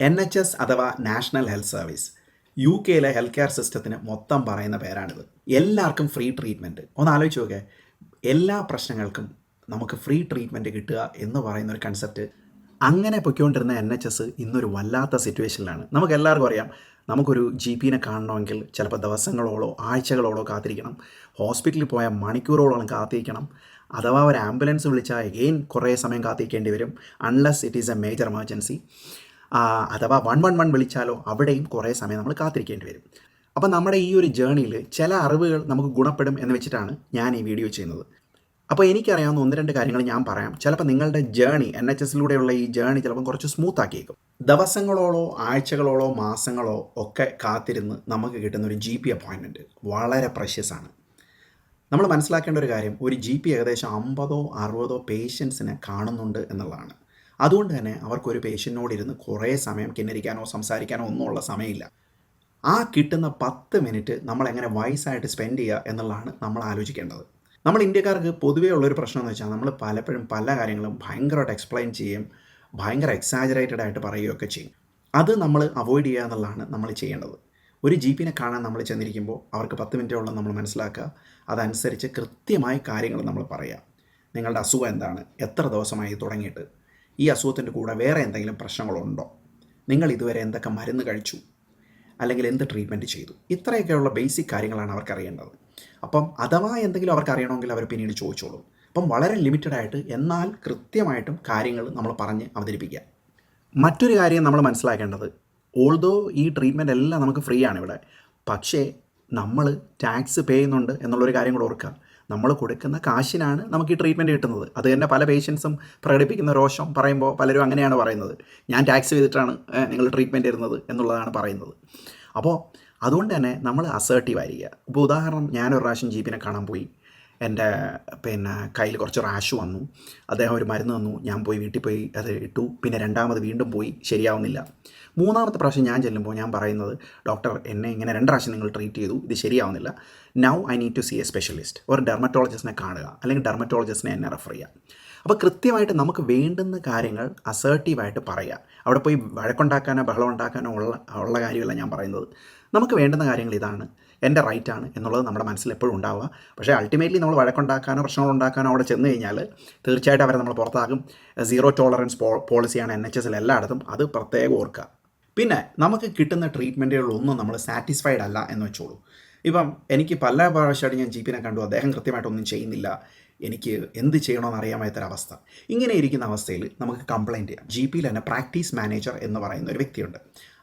N H S അഥവാ national health service U കെയിലെ health care സിസ്റ്റത്തിന് മൊത്തം പറയുന്ന പേരാണിത്. എല്ലാവർക്കും ഫ്രീ ട്രീറ്റ്മെന്റ് ഒന്ന് ആലോചിച്ച് നോക്കേ. എല്ലാ പ്രശ്നങ്ങൾക്കും നമുക്ക് ഫ്രീ ട്രീറ്റ്മെന്റ് കിട്ടുക എന്ന് പറയുന്ന ഒരു കൺസെപ്റ്റ് അങ്ങനെ പൊയ്ക്കൊണ്ടിരുന്ന എൻ എച്ച് എസ് ഇന്നൊരു വല്ലാത്ത സിറ്റുവേഷനിലാണ് നമുക്ക് എല്ലാവർക്കും അറിയാം. നമുക്കൊരു ജി പിനെ കാണണമെങ്കിൽ ചിലപ്പോൾ ദിവസങ്ങളോളോ ആഴ്ചകളോളോ കാത്തിരിക്കണം. ഹോസ്പിറ്റലിൽ പോയാൽ മണിക്കൂറോളം കാത്തിരിക്കണം. അഥവാ ഒരു ആംബുലൻസ് വിളിച്ചാൽ എഗെയിൻ കുറേ സമയം കാത്തിരിക്കേണ്ടി വരും. Unless it is a major emergency അഥവാ വൺ വൺ വൺ വിളിച്ചാലോ അവിടെയും കുറേ സമയം നമ്മൾ കാത്തിരിക്കേണ്ടി വരും. അപ്പോൾ നമ്മുടെ ഈ ഒരു ജേണിയിൽ ചില അറിവുകൾ നമുക്ക് ഗുണപ്പെടും എന്ന് വെച്ചിട്ടാണ് ഞാൻ ഈ വീഡിയോ ചെയ്യുന്നത്. അപ്പോൾ എനിക്കറിയാവുന്ന ഒന്ന് രണ്ട് കാര്യങ്ങൾ ഞാൻ പറയാം. ചിലപ്പോൾ നിങ്ങളുടെ ജേണി എൻ എച്ച് എസിലൂടെയുള്ള ഈ ജേണി ചിലപ്പം കുറച്ച് സ്മൂത്ത് ആക്കിയേക്കും. ദിവസങ്ങളോളോ ആഴ്ചകളോളോ മാസങ്ങളോ ഒക്കെ കാത്തിരുന്ന് നമുക്ക് കിട്ടുന്ന ഒരു ജി പി അപ്പോയിൻമെന്റ് വളരെ പ്രഷ്യസാണ് നമ്മൾ മനസ്സിലാക്കേണ്ട ഒരു കാര്യം ഒരു ജി പി ഏകദേശം അമ്പതോ അറുപതോ പേഷ്യൻസിനെ കാണുന്നുണ്ട് എന്നുള്ളതാണ്. അതുകൊണ്ട് തന്നെ അവർക്കൊരു പേഷ്യന്റിനോടിരുന്ന് കുറേ സമയം കിന്നരിക്കാനോ സംസാരിക്കാനോ ഒന്നുമുള്ള സമയമില്ല. ആ കിട്ടുന്ന പത്ത് മിനിറ്റ് നമ്മൾ എങ്ങനെ വൈസായിട്ട് സ്പെൻഡ് ചെയ്യുക എന്നുള്ളതാണ് നമ്മൾ ആലോചിക്കേണ്ടത്. നമ്മൾ ഇന്ത്യക്കാർക്ക് പൊതുവേ ഉള്ളൊരു പ്രശ്നം എന്ന് വെച്ചാൽ നമ്മൾ പലപ്പോഴും പല കാര്യങ്ങളും ഭയങ്കരമായിട്ട് എക്സ്പ്ലെയിൻ ചെയ്യും ഭയങ്കര എക്സാജറേറ്റഡ് ആയിട്ട് പറയുകയൊക്കെ ചെയ്യും. അത് നമ്മൾ അവോയ്ഡ് ചെയ്യുക എന്നുള്ളതാണ് നമ്മൾ ചെയ്യേണ്ടത്. ഒരു ജി പിനെ കാണാൻ നമ്മൾ ചെന്നിരിക്കുമ്പോൾ അവർക്ക് പത്ത് മിനിറ്റോളം നമ്മൾ മനസ്സിലാക്കുക. അതനുസരിച്ച് കൃത്യമായി കാര്യങ്ങൾ നമ്മൾ പറയുക. നിങ്ങളുടെ അസുഖം എന്താണ്? എത്ര ദിവസമായി തുടങ്ങിയിട്ട്? ഈ അസുഖത്തിന്റെ കൂടെ വേറെ എന്തെങ്കിലും പ്രശ്നങ്ങളുണ്ടോ? നിങ്ങൾ ഇതുവരെ എന്തൊക്കെ മരുന്ന് കഴിച്ചു? അല്ലെങ്കിൽ എന്ത് ട്രീറ്റ്മെന്റ് ചെയ്തു? ഇത്രയൊക്കെയുള്ള ബേസിക് കാര്യങ്ങളാണ് അവർക്ക് അറിയേണ്ടത്. അപ്പം അഥവാ എന്തെങ്കിലും അവർക്ക് അറിയണമെങ്കിൽ അവർ പിന്നീട് ചോദിച്ചോളും. അപ്പം വളരെ ലിമിറ്റഡ് ആയിട്ട് എന്നാൽ കൃത്യമായിട്ടും കാര്യങ്ങൾ നമ്മൾ പറഞ്ഞ് അവതരിപ്പിക്കുക. മറ്റൊരു കാര്യം നമ്മൾ മനസ്സിലാക്കേണ്ടത് ഓൾദോ ഈ ട്രീറ്റ്മെന്റ് എല്ലാം നമുക്ക് ഫ്രീ ആണ് ഇവിടെ പക്ഷേ നമ്മൾ ടാക്സ് പേ ചെയ്യുന്നുണ്ട് എന്നുള്ളൊരു കാര്യം കൂടെ ഓർക്കുക. നമ്മൾ കൊടുക്കുന്ന കാശിനാണ് നമുക്ക് ഈ ട്രീറ്റ്മെന്റ് കിട്ടുന്നത്. അത് തന്നെ പല പേഷ്യൻസും പ്രകടിപ്പിക്കുന്ന രോഷം പറയുമ്പോൾ പലരും അങ്ങനെയാണ് പറയുന്നത്. ഞാൻ ടാക്സ് ചെയ്തിട്ടാണ് നിങ്ങൾ ട്രീറ്റ്മെന്റ് തരുന്നത് എന്നുള്ളതാണ് പറയുന്നത്. അപ്പോൾ അതുകൊണ്ട് തന്നെ നമ്മൾ അസേർട്ടീവ് ആയിരിക്കുക. ഇപ്പോൾ ഉദാഹരണം ഞാനൊരു പ്രാവശ്യം ജീപ്പിനെ കാണാൻ പോയി. എന്റെ പിന്നെ കയ്യിൽ കുറച്ച് റാഷ് വന്നു. അദ്ദേഹം ഒരു മരുന്ന് തന്നു. ഞാൻ പോയി വീട്ടിൽ പോയി അത് ഇട്ടു. പിന്നെ രണ്ടാമത് വീണ്ടും പോയി ശരിയാവുന്നില്ല. മൂന്നാമത്തെ പ്രാവശ്യം ഞാൻ ചെല്ലുമ്പോൾ ഞാൻ പറയുന്നത് ഡോക്ടർ എന്നെ ഇങ്ങനെ രണ്ട് പ്രാവശ്യം നിങ്ങൾ ട്രീറ്റ് ചെയ്തു. ഇത് ശരിയാവുന്നില്ല. Now I need to see a specialist ഒരു ഡെർമറ്റോളജിസ്റ്റിനെ കാണുക. അല്ലെങ്കിൽ ഡെർമറ്റോളജിസ്റ്റിനെ എന്നെ റെഫർ ചെയ്യുക. അപ്പോൾ കൃത്യമായിട്ട് നമുക്ക് വേണ്ടുന്ന കാര്യങ്ങൾ അസേർട്ടീവായിട്ട് പറയുക അവിടെ പോയി വഴക്കുണ്ടാക്കാനോ ബഹളം ഉണ്ടാക്കാനോ ഉള്ള ഉള്ള കാര്യമല്ല ഞാൻ പറയുന്നത്. നമുക്ക് വേണ്ടുന്ന കാര്യങ്ങൾ ഇതാണ്. എന്റെ റൈറ്റാണ് എന്നുള്ളത് നമ്മുടെ മനസ്സിൽ എപ്പോഴും ഉണ്ടാവുക. പക്ഷേ അൾട്ടിമേറ്റ്ലി നമ്മൾ വഴക്കുണ്ടാക്കാനോ പ്രശ്നങ്ങൾ ഉണ്ടാക്കാനോ അവിടെ ചെന്ന് കഴിഞ്ഞാൽ തീർച്ചയായിട്ടും അവരെ നമ്മൾ പുറത്താകും സീറോ ടോളറൻസ് പോളിസിയാണ് എൻ എച്ച് എസിൽ എല്ലായിടത്തും. അത് പ്രത്യേകം ഓർക്കുക. പിന്നെ നമുക്ക് കിട്ടുന്ന ട്രീറ്റ്മെന്റുകളൊന്നും നമ്മൾ സാറ്റിസ്ഫൈഡ് അല്ല എന്ന് വെച്ചോളൂ. ഇപ്പം എനിക്ക് പല പ്രാവശ്യമായിട്ട് ഞാൻ ജി കണ്ടു. അദ്ദേഹം കൃത്യമായിട്ടൊന്നും ചെയ്യുന്നില്ല. എനിക്ക് എന്ത് ചെയ്യണമെന്ന് അറിയാൻ വയ്യാത്തൊരവസ്ഥ ഇങ്ങനെ ഇരിക്കുന്ന അവസ്ഥയിൽ നമുക്ക് കംപ്ലയിന്റ് ചെയ്യാം. ജി പിയിൽ തന്നെ പ്രാക്ടീസ് മാനേജർ എന്ന് പറയുന്ന ഒരു വ്യക്തിയുണ്ട്.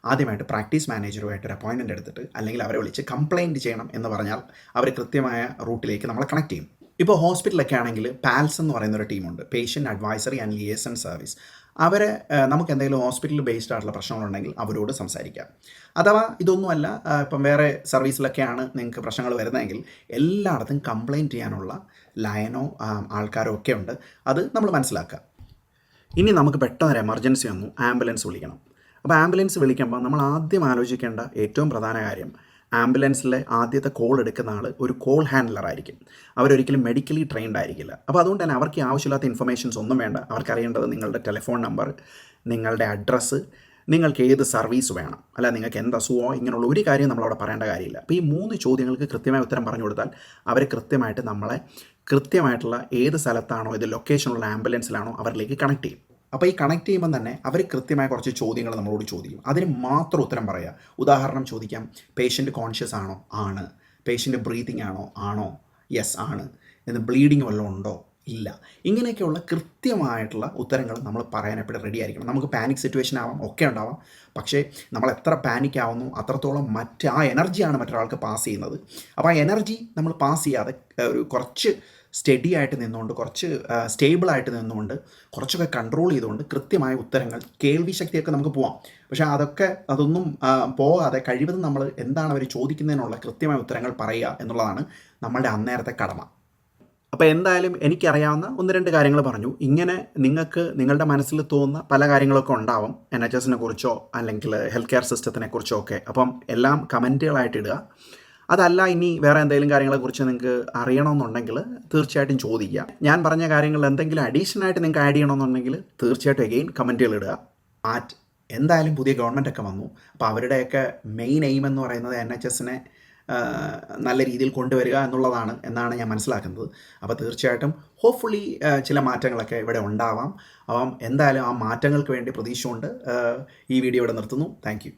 ആദ്യമായിട്ട് പ്രാക്ടീസ് മാനേജറുമായിട്ട് ഒരു അപ്പോയിൻമെന്റ് എടുത്തിട്ട് അല്ലെങ്കിൽ അവരെ വിളിച്ച് കംപ്ലയിന്റ് ചെയ്യണം എന്ന് പറഞ്ഞാൽ അവർ കൃത്യമായ റൂട്ടിലേക്ക് നമ്മളെ കണക്ട് ചെയ്യും. ഇപ്പോൾ ഹോസ്പിറ്റലൊക്കെ ആണെങ്കിൽ പാൽസ് എന്ന് പറയുന്ന ഒരു ടീമുണ്ട് patient advisory and liaison service അവരെ നമുക്ക് എന്തെങ്കിലും ഹോസ്പിറ്റൽ ബേസ്ഡ് ആയിട്ടുള്ള പ്രശ്നങ്ങളുണ്ടെങ്കിൽ അവരോട് സംസാരിക്കാം. അഥവാ ഇതൊന്നുമല്ല ഇപ്പം വേറെ സർവീസിലൊക്കെയാണ് നിങ്ങൾക്ക് പ്രശ്നങ്ങൾ വരുന്നതെങ്കിൽ എല്ലായിടത്തും കംപ്ലയിന്റ് ചെയ്യാനുള്ള ലയനോ ആൾക്കാരോ ഒക്കെ ഉണ്ട്. അത് നമ്മൾ മനസ്സിലാക്കുക. ഇനി നമുക്ക് പെട്ടെന്ന് ഒരു എമർജൻസി വന്നു. ആംബുലൻസ് വിളിക്കണം. അപ്പോൾ ആംബുലൻസ് വിളിക്കുമ്പോൾ നമ്മൾ ആദ്യം ആലോചിക്കേണ്ട ഏറ്റവും പ്രധാന കാര്യം ആംബുലൻസിലെ ആദ്യത്തെ കോൾ എടുക്കുന്ന ആൾ ഒരു കോൾ ഹാൻഡ്ലർ ആയിരിക്കും. അവരൊരിക്കലും മെഡിക്കലി ട്രെയിൻഡ് ആയിരിക്കില്ല. അപ്പോൾ അതുകൊണ്ട് തന്നെ അവർക്ക് ആവശ്യമില്ലാത്ത ഇൻഫർമേഷൻസ് ഒന്നും വേണ്ട. അവർക്കറിയേണ്ടത് നിങ്ങളുടെ ടെലിഫോൺ നമ്പർ നിങ്ങളുടെ അഡ്രസ്സ് നിങ്ങൾക്ക് ഏത് സർവീസ് വേണം. അല്ല നിങ്ങൾക്ക് എന്ത് അസുഖമോ ഇങ്ങനെയുള്ള ഒരു കാര്യം നമ്മളവിടെ പറയേണ്ട കാര്യമില്ല. അപ്പോൾ ഈ മൂന്ന് ചോദ്യങ്ങൾക്ക് കൃത്യമായ ഉത്തരം പറഞ്ഞു കൊടുത്താൽ അവർ കൃത്യമായിട്ട് നമ്മളെ കൃത്യമായിട്ടുള്ള ഏത് സ്ഥലത്താണോ ഇത് ലൊക്കേഷനുള്ള ആംബുലൻസിലാണോ അവരിലേക്ക് കണക്ട് ചെയ്യും. അപ്പോൾ ഈ കണക്ട് ചെയ്യുമ്പോൾ തന്നെ അവർ കൃത്യമായ കുറച്ച് ചോദ്യങ്ങൾ നമ്മളോട് ചോദിക്കും. അതിന് മാത്രം ഉത്തരം പറയുക ഉദാഹരണം ചോദിക്കാം. പേഷ്യന്റ് കോൺഷ്യസ് ആണോ? ആണ്. പേഷ്യന്റ് ബ്രീതിങ് ആണോ? ആണോ? യെസ് ആണ്. എന്ന് ബ്ലീഡിങ് വല്ലതും ഉണ്ടോ? ഇല്ല. ഇങ്ങനെയൊക്കെയുള്ള കൃത്യമായിട്ടുള്ള ഉത്തരങ്ങൾ നമ്മൾ പറയാൻ എപ്പോഴും റെഡി ആയിരിക്കണം. നമുക്ക് പാനിക് സിറ്റുവേഷൻ ആവാം ഒക്കെ ഉണ്ടാവാം. പക്ഷേ നമ്മൾ എത്ര പാനിക് ആവുന്നു അത്രത്തോളം മറ്റ് ആ എനർജിയാണ് മറ്റൊരാൾക്ക് പാസ് ചെയ്യുന്നത്. അപ്പോൾ ആ എനർജി നമ്മൾ പാസ് ചെയ്യാതെ ഒരു കുറച്ച് സ്റ്റഡി ആയിട്ട് നിന്നുകൊണ്ട് കുറച്ച് സ്റ്റേബിൾ ആയിട്ട് നിന്നുകൊണ്ട് കുറച്ചൊക്കെ കൺട്രോൾ ചെയ്തുകൊണ്ട് കൃത്യമായ ഉത്തരങ്ങൾ കേൾവി ശക്തിയൊക്കെ നമുക്ക് പോവാം. പക്ഷേ അതൊക്കെ അതൊന്നും പോകാതെ കഴിവതും നമ്മൾ എന്താണ് അവർ ചോദിക്കുന്നതിനുള്ള കൃത്യമായ ഉത്തരങ്ങൾ പറയുക എന്നുള്ളതാണ് നമ്മളുടെ അന്നേരത്തെ കടമ. അപ്പോൾ എന്തായാലും എനിക്കറിയാവുന്ന ഒന്ന് രണ്ട് കാര്യങ്ങൾ പറഞ്ഞു. ഇങ്ങനെ നിങ്ങൾക്ക് നിങ്ങളുടെ മനസ്സിൽ തോന്നുന്ന പല കാര്യങ്ങളൊക്കെ ഉണ്ടാവും. എൻ എച്ച് എസിനെ കുറിച്ചോ അല്ലെങ്കിൽ ഹെൽത്ത് കെയർ സിസ്റ്റത്തിനെ കുറിച്ചോ ഒക്കെ. അപ്പം എല്ലാം കമന്റുകളായിട്ട് ഇടുക. അതല്ല ഇനി വേറെ എന്തെങ്കിലും കാര്യങ്ങളെക്കുറിച്ച് നിങ്ങൾക്ക് അറിയണമെന്നുണ്ടെങ്കിൽ തീർച്ചയായിട്ടും ചോദിക്കുക. ഞാൻ പറഞ്ഞ കാര്യങ്ങളിൽ എന്തെങ്കിലും അഡീഷണൽ ആയിട്ട് നിങ്ങൾക്ക് ആഡ് ചെയ്യണമെന്നുണ്ടെങ്കിൽ തീർച്ചയായിട്ടും എഗെയിൻ കമന്റുകൾ ഇടുക. ആറ്റ് എന്തായാലും പുതിയ ഗവൺമെന്റ് ഒക്കെ വന്നു. അപ്പോൾ അവരുടെയൊക്കെ മെയിൻ എയിം എന്ന് പറയുന്നത് എൻ എച്ച് എസിനെ നല്ല രീതിയിൽ കൊണ്ടുവരിക എന്നുള്ളതാണ് എന്നാണ് ഞാൻ മനസ്സിലാക്കുന്നത്. അപ്പോൾ തീർച്ചയായിട്ടും ഹോപ്പ്ഫുള്ളി ചില മാറ്റങ്ങളൊക്കെ ഇവിടെ ഉണ്ടാവാം. അപ്പം എന്തായാലും ആ മാറ്റങ്ങൾക്ക് വേണ്ടി പ്രതീക്ഷ കൊണ്ട് ഈ വീഡിയോ ഇവിടെ നിർത്തുന്നു. താങ്ക്